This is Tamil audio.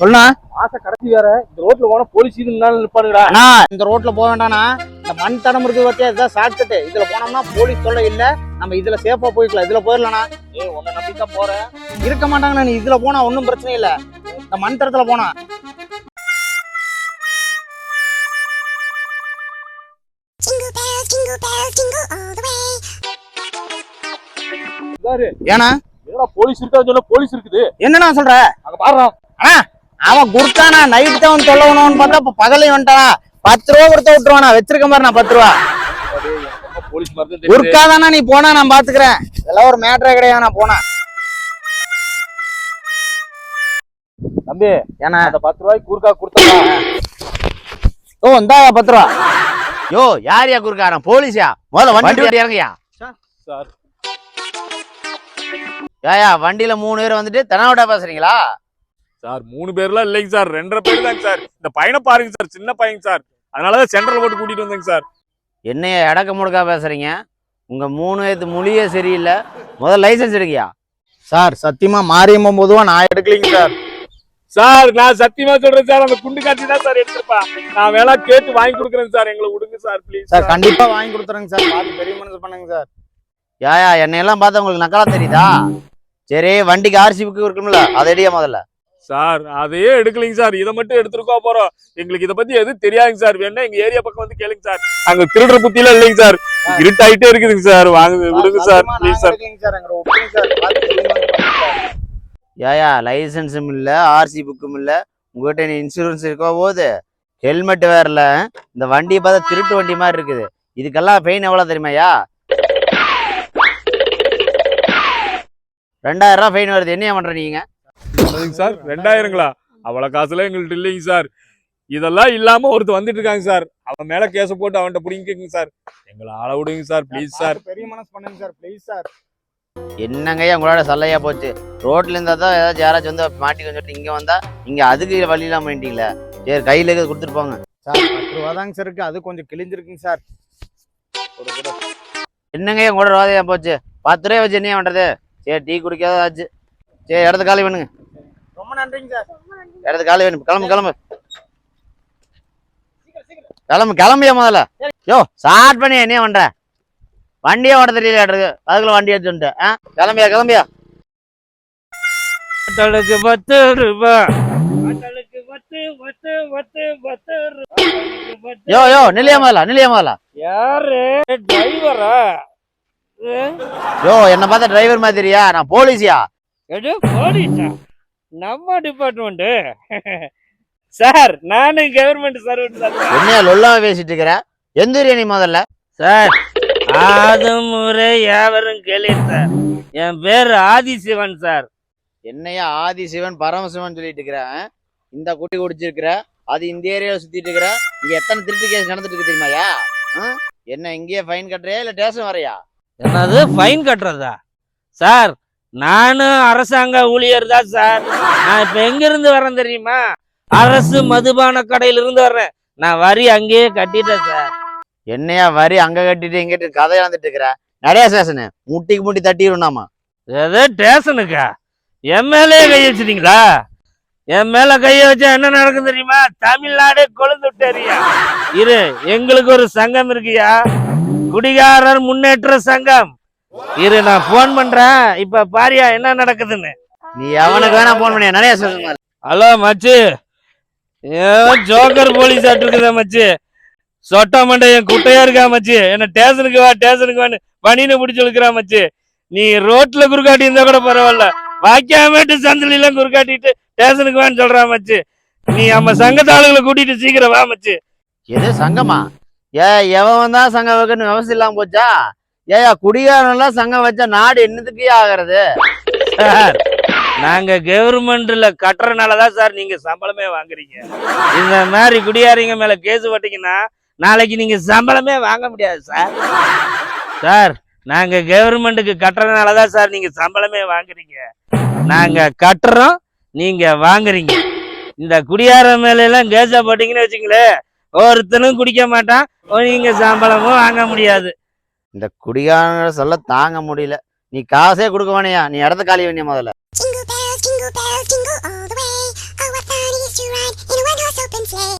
சொல்லுண்ணா. ஆசை கடைசி வேற இந்த ரோட்ல போனா போலீஸ் இது நிப்பானுங்கடா. அண்ணா இந்த ரோட்ல போக வேண்டாம்ண்ணா இந்த மண் தடம் இருக்குது பத்தியா இதுதான் ஷார்ட்கட் இதுல போனோம்னா போலீஸ் தொல்லை இல்ல. நம்ம இதுல சேஃபா போய்க்கலாம். இதுல போயிடலாம்ண்ணா ஏய் உன்னை நம்பித்தான் போறேன். இருக்க மாட்டாங்கண்ணா நீ. இதுல போனா ஒன்றும் பிரச்சனை இல்ல. இந்த மண் தடத்துல போனா. என்னடா போலீஸ் இருக்கா சொல்ல போலீஸ் இருக்குது. என்னண்ணா சொல்ற? அங்க பாருடா. அண்ணா அவன் குடுத்தானா? நைட் தான் வந்து தொல்லவணும்னு பார்த்தா இப்ப பகலையும் வந்துட்டானா? பத்து ரூபா கொடுத்த விட்டுருவானா? வச்சிருக்க மாதிரி நான் பத்து ரூபா. போலீஸ் மாதிரி தான் தெரியுது குறுக்காதானா நீ போனா? நான் பாத்துக்கிறேன். இதெல்லாம் ஒரு மேட்டரே கிடையாது நான் போனா. தம்பி ஏன்னா? அந்த பத்து ரூபாய்க்கு குறுக்கா கொடுத்தா? ஓ இந்தா பத்து ரூபா. யோ யார் யா குறுக்காரன் போலீஸா? முதல்ல வண்டி விட்டு இறங்குயா? சார். ஏயா வண்டியில மூணு பேர் வந்துட்டு தெனாவட்டா பேசுறீங்களா? சார் மூணு பேர்லாம் இல்லைங்க சார். ரெண்டரை பேர் தாங்க சார். இந்த பையனை பாருங்க சார் சின்ன பையன் சார். அதனாலதான் சென்ட்ரல் போட்டு கூட்டிட்டு வந்தேங்க சார். என்னைய எடக்க முடக்கா பேசுறீங்க? உங்க மூணு பேர்த்து மொழியே சரியில்லை. முதல்ல லைசென்ஸ் எடுக்கியா? சார் சத்தியமா மாரியம்மன் பொதுவா நான் எடுக்கலைங்க சார். சார் நான் சத்தியமா சொல்றேன் சார். அந்த குண்டு காட்சி தான் சார் எடுத்திருப்பா நான் வேணா கேட்டு வாங்கி கொடுக்குறேன் சார். எங்களை விடுங்க சார் ப்ளீஸ் சார் கண்டிப்பா வாங்கி கொடுத்துறேங்க சார். பார்த்து பெரிய மனசு பண்ணுங்க சார். ஏயா என்னையெல்லாம் பார்த்தா உங்களுக்கு நக்கலா தெரியுதா? சரி வண்டிக்கு ஆர்சி புக்கு இருக்கும்ல. அதை எடியா முதல்ல. சார் அதையே எடுக்கலைங்க சார். இதை மட்டும் எடுத்துருக்கோ போறோம் எங்களுக்கு இதை பத்தி எதுவும் தெரியாதுங்க சார். வேணா எங்க ஏரியா பக்கம் வந்து கேளுங்க சார். அங்க திருடுற புத்திலாம் இல்லைங்க சார். இருட்டாயிட்டே இருக்குதுங்க சார். வாங்க விடுங்க சார். Please sir. ஏயா லைசென்ஸும் இல்ல ஆர்சி புக்கும் இல்ல. உங்ககிட்ட இன்சூரன்ஸ் இருக்கோ போது ஹெல்மெட் வேறல இந்த வண்டியை பார்த்தா திருட்டு வண்டி மாதிரி இருக்குது. இதுக்கெல்லாம் ஃபைன் எவ்வளவு தெரியுமாயா ரெண்டாயிரம் ரூபாய் ஃபைன் வருது. என்ன பண்ற நீங்க? அதுங்க சார் ரெண்டாயிரங்களா? அவ்வளவு காசுலாம் எங்கள்ட்ட இல்லைங்க சார். இதெல்லாம் இல்லாம ஒருத்தர் வந்துட்டு இருக்காங்க சார். அவன் மேல கேஸ போட்டு அவன்கிட்ட பிடிங்கிக்கங்க சார். எங்களை ஆள விடுங்க சார் ப்ளீஸ் சார். பெரிய மனசு பண்ணுங்க சார் ப்ளீஸ் சார். என்னங்கய்யா உங்களோட சல்லையா போச்சு? ரோட்ல இருந்தா தான் ஏதாச்சும் யாராச்சும் வந்து மாட்டிக்க சொல்லிட்டு இங்க வந்தா இங்க அதுக்கு வழி இல்லாம பண்ணிட்டீங்களே சரி கையில இருக்கிறது கொடுத்துட்டு போங்க. சார் பத்து ரூபா தாங்க சார் இருக்கு. அது கொஞ்சம் கிழிஞ்சிருக்குங்க சார். என்னங்கய்யா உங்களோட ரோதையா போச்சு? பத்து ரூபாய் வச்சு என்ன பண்றது? சரி டீ குடிக்காத ஆச்சு. சரி இடத்த காலி பண்ணுங்க. நன்றிங்க. சார் இடத்த காலி வேணும்? கிளம்பு கிளம்பு. கிளம்பு கிளம்பியா முதல்ல? யோ ஸ்டார்ட் பண்ணி என்ன பண்ற வண்டியே ஓட தெரியல இருக்கு அதுக்குள்ள வண்டி எடுத்து வந்துட்டு. ஆ? கிளம்பியா கிளம்பியா? பாட்டலுக்கு பத்து பத்து பத்து பத்து பத்து ரூபாய் யோ யோ நிலையா முதல்ல நிலையா முதல்ல. யாரு? டிரைவரா யோ என்ன பார்த்தா டிரைவர் மாதிரியா நான் போலீஸியா போலீஸா நம்ம டிபார்ட்மெண்ட் சார் நானும் கவர்மெண்ட் சர்வெண்ட் சார் என்னையா லொல்லாம பேசிட்டு இருக்கிற? எந்த ஊரியா நீ முதல்ல. சார் ஆது முறை யாவரும் கேளு சார் என் பேர் ஆதிசிவன் சார் என்னையா ஆதி சிவன் பரமசிவன் சொல்லிட்டு இருக்கிற? ஆ? இந்த குட்டி குடிச்சிருக்கிற? அது இந்த ஏரியாவில் சுத்திட்டு இருக்கிற? இங்க எத்தனை திருட்டு கேஸ் நடந்துட்டு இருக்கு தெரியுமாயா? என்ன இங்கேயே ஃபைன் கட்டுறியா இல்ல ஸ்டேஷன் வரையா? என்னது ஃபைன் கட்டுறதா? சார் நானும் அரசாங்க ஊழியர் தான் சார். நான் இப்ப எங்க இருந்து வரேன் தெரியுமா? அரசு மதுபான கடையில இருந்து வர்றேன். நான் வரி அங்கேயே கட்டிட்டேன் சார். என்னையா வரி அங்க கட்டிட்டு இங்கிட்டு கதை இழந்துட்டு இருக்கிற? நிறைய ஸ்டேஷனு முட்டிக்கு முட்டி தட்டிடும்னாமா எது ஸ்டேஷனுக்கா என் மேலே கை வச்சிட்டீங்களா? என் மேல கைய வச்சா என்ன நடக்கும் தெரியுமா? தமிழ்நாடே கொழுந்து விட்டேரியா இரு எங்களுக்கு ஒரு சங்கம் இருக்குயா? குடிகாரர் முன்னேற்ற சங்கம். இரு நான் போன் பண்றேன். இப்ப பாரியா என்ன நடக்குதுன்னு? நீ எவனுக்கு வேணா போன் பண்ணியா? நிறைய ஸ்டேஷன் ஹலோ மச்சு. ஜோக்கர் போலீஸ் இருக்குதா மச்சு. சொட்ட மண்டை என் குட்டையா இருக்கா மச்சு? என்ன ஸ்டேஷனுக்கு வா ஸ்டேஷனுக்கு வான்னு பனின்னு பிடிச்சி இழுக்கிறா மச்சு. நீ ரோட்ல குறுக்காட்டி இருந்தா கூட பரவாயில்ல. வாக்கியாமேட்டு சந்திலாம் குறுக்காட்டிட்டு ஸ்டேஷனுக்கு வான்னு சொல்றா மச்சு. நீ நம்ம சங்கத்தாளுகளை கூட்டிட்டு சீக்கிரம் வா மச்சு. எது சங்கமா? ஏ எவன் வந்தா சங்கம் வைக்கணும் விவசாயம் இல்லாம போச்சா? ஏயா குடிகாரன்லாம் சங்கம் வச்சா நாடு என்னதுக்கு ஆகிறது? சார் நாங்க கவர்மெண்ட்ல கட்டுறனாலதான் சார் நீங்க சம்பளமே வாங்குறீங்க. இந்த மாதிரி குடியாரிங்க மேல கேஸ் போட்டீங்கன்னா நாளைக்கு நீங்க சம்பளமே வாங்க முடியாது சார். சார் நாங்க கவர்மெண்ட்டுக்கு கட்டுறதுனாலதான் சார் நீங்க சம்பளமே வாங்குறீங்க. நாங்க கட்டுறோம் நீங்க வாங்குறீங்க. இந்த குடியார மேல எல்லாம் கேஸ போட்டீங்கன்னு வச்சுங்களேன் ஒருத்தனும் குடிக்க மாட்டான் நீங்க சம்பளமும் வாங்க முடியாது. இந்த குடிகாரங்கிற சொல்ல தாங்க முடியல நீ காசே கொடுக்க வேணையா நீ இடத்த காலி வேணிய முதல்ல Jingle bells, jingle bells, jingle all the way. Oh, what fun it is to ride in a one-horse open sleigh.